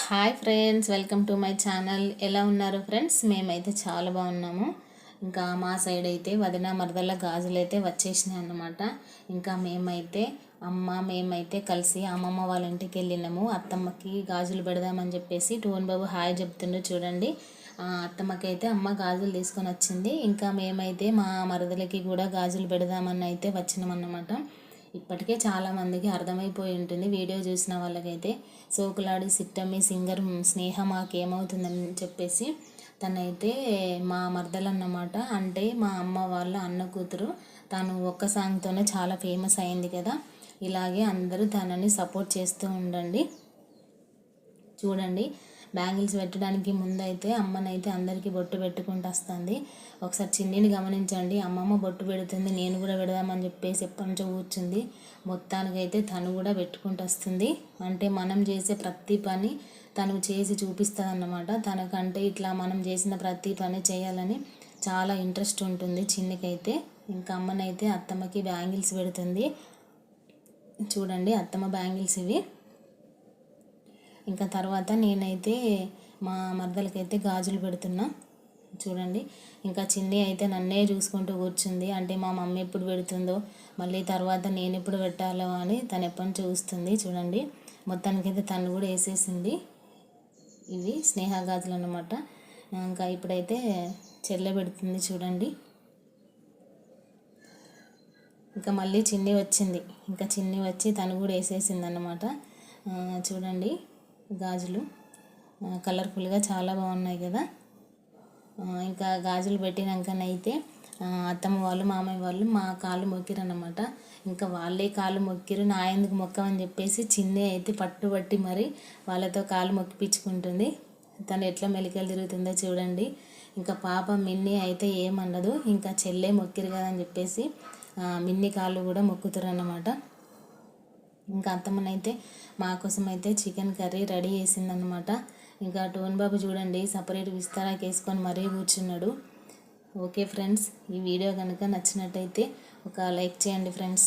Hi friends welcome to my channel. ఎలా ఉన్నారు friends? మేమైతే చాలా బాగున్నాము. ఇంకా మా సైడ్ అయితే వదిన మరదల గాజులు అయితే వచ్చేసినాయి అన్నమాట. ఇంకా మేమైతే అమ్మ మేమైతే కలిసి అమ్మమ్మ వాళ్ళ ఇంటికి వెళ్ళినాము. అత్తమ్మకి గాజులు పెడదామని చెప్పేసి టోన్ బాబు హాయ్ చెప్తుండే చూడండి. అత్తమ్మకైతే అత్తమ్మకి అయితే అమ్మ గాజులు తీసుకొని వచ్చింది. ఇంకా మేమైతే మా మరదలకి కూడా గాజులు పెడదామని అయితే వచ్చినాం అన్నమాట. ఇప్పటికే చాలామందికి అర్థమైపోయి ఉంటుంది. వీడియో చూసిన వాళ్ళకైతే సోకులాడి సిట్టమ్మి సింగర్ స్నేహ మాకేమవుతుందని చెప్పేసి తనైతే మా మరదలు అన్నమాట అంటే మా అమ్మ వాళ్ళ అన్న కూతురు. తను ఒక్క సాంగ్తోనే చాలా ఫేమస్ అయింది కదా. ఇలాగే అందరూ తనని సపోర్ట్ చేస్తూ ఉండండి. చూడండి. బ్యాంగిల్స్ పెట్టడానికి ముందైతే అమ్మనైతే అందరికీ బొట్టు పెట్టుకుంటూ వస్తుంది. ఒకసారి చిన్నిని గమనించండి. అమ్మమ్మ బొట్టు పెడుతుంది నేను కూడా పెడదామని చెప్పేసి ఎప్పటి నుంచో కూర్చుంది. మొత్తానికైతే తను కూడా పెట్టుకుంటూ వస్తుంది. అంటే మనం చేసే ప్రతి పని తను చేసి చూపిస్తుంది అన్నమాట తనకంటే ఇట్లా మనం చేసిన ప్రతి పని చేయాలని చాలా ఇంట్రెస్ట్ ఉంటుంది చిన్నికైతే. ఇంకా అమ్మనైతే అత్తమ్మకి బ్యాంగిల్స్ పెడుతుంది. చూడండి అత్తమ్మ బ్యాంగిల్స్ ఇవి. ఇంకా తర్వాత నేనైతే మా మరదలకైతే గాజులు పెడుతున్నా. చూడండి. ఇంకా చిన్ని అయితే నన్నే చూసుకుంటూ కూర్చుంది. అంటే మా మమ్మీ ఎప్పుడు పెడుతుందో మళ్ళీ తర్వాత నేను ఎప్పుడు పెట్టాలో అని తను ఎప్పటి చూస్తుంది. చూడండి. మొత్తానికైతే తను కూడా వేసేసింది. ఇవి స్నేహ గాజులు అన్నమాట. ఇంకా ఇప్పుడైతే చెల్లె పెడుతుంది చూడండి. ఇంకా మళ్ళీ చిన్ని వచ్చింది. ఇంకా చిన్ని వచ్చి తను కూడా వేసేసింది అన్నమాట చూడండి. గాజులు. కలర్ఫుల్గా చాలా బాగున్నాయి కదా. ఇంకా గాజులు పెట్టినాకనైతే అత్తమ్మ వాళ్ళు మామయ్య వాళ్ళు మా కాళ్ళు మొక్కిరు ఇంకా వాళ్ళే కాళ్ళు మొక్కిరు నా ఎందుకు మొక్కమని చెప్పేసి చిన్నే అయితే పట్టుబట్టి మరి వాళ్ళతో కాళ్ళు మొక్కిపించుకుంటుంది తను ఎట్లా మెలికలు తిరుగుతుందో చూడండి. ఇంకా పాప మిన్ని అయితే ఏమన్నదు ఇంకా చెల్లె మొక్కిరు కదా అని చెప్పేసి మిన్ని కాళ్ళు కూడా మొక్కుతారు అన్నమాట ఇంకా అత్తమ్మనైతే మా కోసం అయితే చికెన్ కర్రీ రెడీ చేసిందనమాట ఇంకా టోన్ బాబు చూడండి సపరేట్ విస్తారాకి వేసుకొని మరీ కూర్చున్నాడు. ఓకే ఫ్రెండ్స్ ఈ వీడియో కనుక నచ్చినట్టయితే ఒక లైక్ చేయండి ఫ్రెండ్స్.